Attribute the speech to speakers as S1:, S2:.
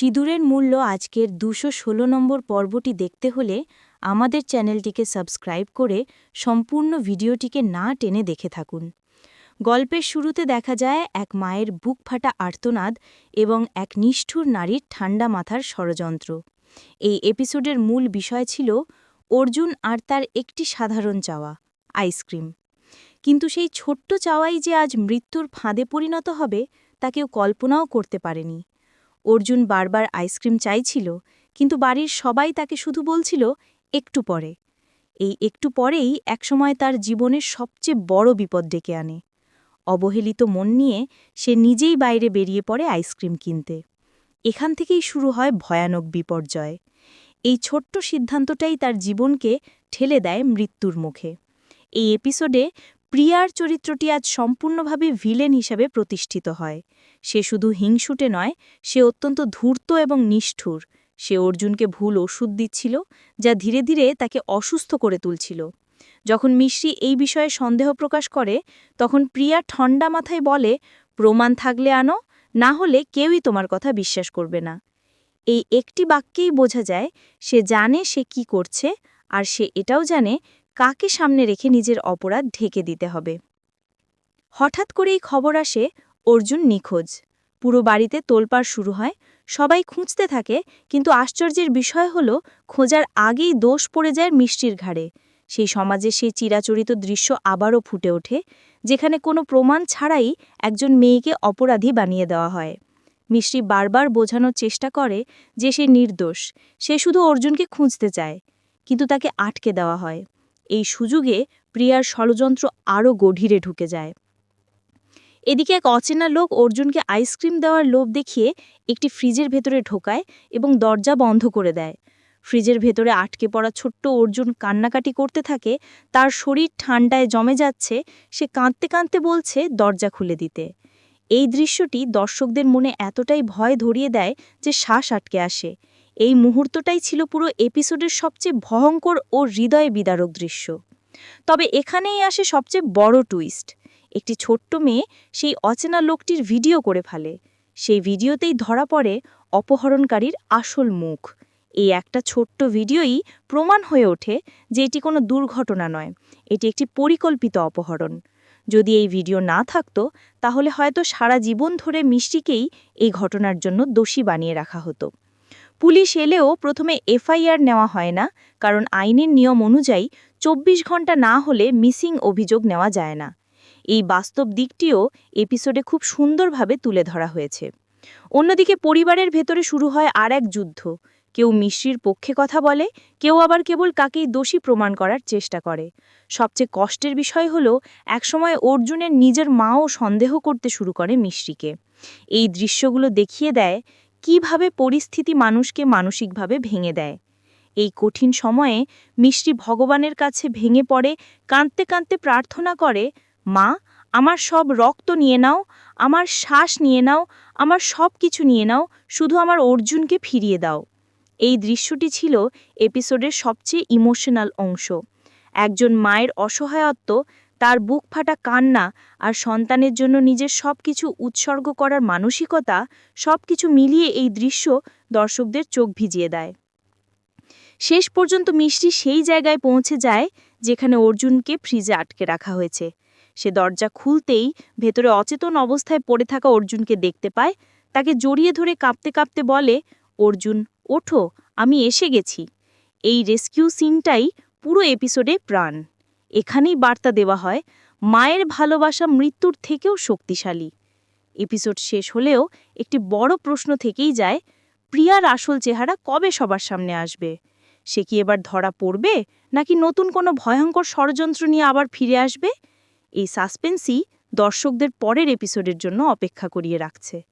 S1: সিঁদুরের মূল্য আজকের দুশো ষোলো নম্বর পর্বটি দেখতে হলে আমাদের চ্যানেলটিকে সাবস্ক্রাইব করে সম্পূর্ণ ভিডিওটিকে না টেনে দেখে থাকুন। গল্পের শুরুতে দেখা যায় এক মায়ের বুক ফাটা আর্তনাদ এবং এক নিষ্ঠুর নারীর ঠান্ডা মাথার ষড়যন্ত্র। এই এপিসোডের মূল বিষয় ছিল অর্জুন আর তার একটি সাধারণ চাওয়া, আইসক্রিম। কিন্তু সেই ছোট্ট চাওয়াই যে আজ মৃত্যুর ফাঁদে পরিণত হবে, তা কেউ কল্পনাও করতে পারেনি। অর্জুন বারবার আইসক্রিম চাইছিল, কিন্তু বাড়ির সবাই তাকে শুধু বলছিল, একটু পরে। এই একটু পরেই একসময় তার জীবনের সবচেয়ে বড় বিপদ ডেকে আনে। অবহেলিত মন নিয়ে সে নিজেই বাইরে বেরিয়ে পড়ে আইসক্রিম কিনতে। এখান থেকেই শুরু হয় ভয়ানক বিপর্যয়। এই ছোট্ট সিদ্ধান্তটাই তার জীবনকে ঠেলে দেয় মৃত্যুর মুখে। এই এপিসোডে প্রিয়ার চরিত্রটি আজ সম্পূর্ণভাবে ভিলেন হিসেবে প্রতিষ্ঠিত হয়। সে শুধু হিংসুটে নয়, সে অত্যন্ত ধূর্ত এবং নিষ্ঠুর। সে অর্জুনকে ভুল ওষুধ দিচ্ছিল, যা ধীরে ধীরে তাকে অসুস্থ করে তুলছিল। যখন মিশ্রি এই বিষয়ে সন্দেহ প্রকাশ করে, তখন প্রিয়া ঠন্ডা মাথায় বলে, প্রমাণ থাকলে আনো, না হলে কেউই তোমার কথা বিশ্বাস করবে না। এই একটি বাক্যেই বোঝা যায়, সে জানে সে কি করছে, আর সে এটাও জানে কাকে সামনে রেখে নিজের অপরাধ ঢেকে দিতে হবে? হঠাৎ করেই খবর আসে, অর্জুন নিখোঁজ। পুরো বাড়িতে তোলপাড় শুরু হয়। সবাই খুঁজতে থাকে, কিন্তু আশ্চর্যের বিষয় হল, খোঁজার আগেই দোষ পড়ে যায় মিষ্টির ঘাড়ে। সেই সমাজে সেই চিরাচরিত দৃশ্য আবারও ফুটে ওঠে, যেখানে কোনো প্রমাণ ছাড়াই একজন মেয়েকে অপরাধী বানিয়ে দেওয়া হয়। মিষ্টি বারবার বোঝানোর চেষ্টা করে যে সে নির্দোষ। সে শুধু অর্জুনকে খুঁজতে চায়, কিন্তু তাকে আটকে দেওয়া হয়। এই সুযোগে প্রিয়ার ষড়যন্ত্র আরও গভীরে ঢুকে যায়। এদিকে এক অচেনা লোক অর্জুনকে আইসক্রিম দেওয়ার লোভ দেখিয়ে একটি ফ্রিজের ভেতরে ঢোকায় এবং দরজা বন্ধ করে দেয়। ফ্রিজের ভেতরে আটকে পড়া ছোট্ট অর্জুন কান্নাকাটি করতে থাকে, তার শরীর ঠান্ডায় জমে যাচ্ছে, সে কাঁদতে কাঁদতে বলছে, দরজা খুলে দিতে। এই দৃশ্যটি দর্শকদের মনে এতটাই ভয় ধরিয়ে দেয় যে শ্বাস আটকে আসে। এই মুহূর্তটাই ছিল পুরো এপিসোডের সবচেয়ে ভয়ঙ্কর ও হৃদয় বিদারক দৃশ্য। তবে এখানেই আসে সবচেয়ে বড় টুইস্ট একটি ছোট্ট মেয়ে সেই অচেনা লোকটির ভিডিও করে ফেলে। সেই ভিডিওতেই ধরা পড়ে অপহরণকারীর আসল মুখ। এই একটা ছোট্ট ভিডিওই প্রমাণ হয়ে ওঠে যে এটি কোনো দুর্ঘটনা নয়, এটি একটি পরিকল্পিত অপহরণ। যদি এই ভিডিও না থাকতো, তাহলে হয়তো সারা জীবন ধরে মিষ্টিকেই এই ঘটনার জন্য দোষী বানিয়ে রাখা হতো। পুলিশ এলেও প্রথমে এফআইআর নেওয়া হয় না, কারণ আইনের নিয়ম অনুযায়ী চব্বিশ ঘণ্টা না হলে মিসিং অভিযোগ নেওয়া যায় না। এই বাস্তব দিকটিও এপিসোডে খুব সুন্দরভাবে তুলে ধরা হয়েছে। অন্যদিকে পরিবারের ভেতরে শুরু হয় আর এক যুদ্ধ। কেউ মিশ্রির পক্ষে কথা বলে, কেউ আবার কেবল কাকেই দোষী প্রমাণ করার চেষ্টা করে। সবচেয়ে কষ্টের বিষয় হল, একসময় অর্জুনের নিজের মাও সন্দেহ করতে শুরু করে মিশ্রিকে। এই দৃশ্যগুলো দেখিয়ে দেয় কীভাবে পরিস্থিতি মানুষকে মানসিকভাবে ভেঙে দেয়। এই কঠিন সময়ে মিষ্টি ভগবানের কাছে ভেঙে পড়ে, কাঁদতে কাঁদতে প্রার্থনা করে, মা, আমার সব রক্ত নিয়ে নাও, আমার শ্বাস নিয়ে নাও, আমার সব কিছু নিয়ে নাও, শুধু আমার অর্জুনকে ফিরিয়ে দাও। এই দৃশ্যটি ছিল এপিসোডের সবচেয়ে ইমোশনাল অংশ। একজন মায়ের অসহায়ত্ব তার বুক ফাটা কান্না আর সন্তানের জন্য নিজের সব কিছু উৎসর্গ করার মানসিকতা সব কিছু মিলিয়ে এই দৃশ্য দর্শকদের চোখ ভিজিয়ে দেয়। শেষ পর্যন্ত মিষ্টি সেই জায়গায় পৌঁছে যায় যেখানে অর্জুনকে ফ্রিজে আটকে রাখা হয়েছে। সে দরজা খুলতেই ভেতরে অচেতন অবস্থায় পড়ে থাকা অর্জুনকে দেখতে পায়। তাকে জড়িয়ে ধরে কাঁপতে কাঁপতে বলে, অর্জুন, ওঠো, আমি এসে গেছি। এই রেস্কিউ সিনটাই পুরো এপিসোডে প্রাণ। এখানেই বার্তা দেওয়া হয়, মায়ের ভালোবাসা মৃত্যুর থেকেও শক্তিশালী। এপিসোড শেষ হলেও একটি বড় প্রশ্ন থেকেই যায়, প্রিয়ার আসল চেহারা কবে সবার সামনে আসবে? সে কি এবার ধরা পড়বে, নাকি নতুন কোনো ভয়ঙ্কর ষড়যন্ত্র নিয়ে আবার ফিরে আসবে? এই সাসপেন্সই দর্শকদের পরের এপিসোডের জন্য অপেক্ষা করিয়ে রাখছে।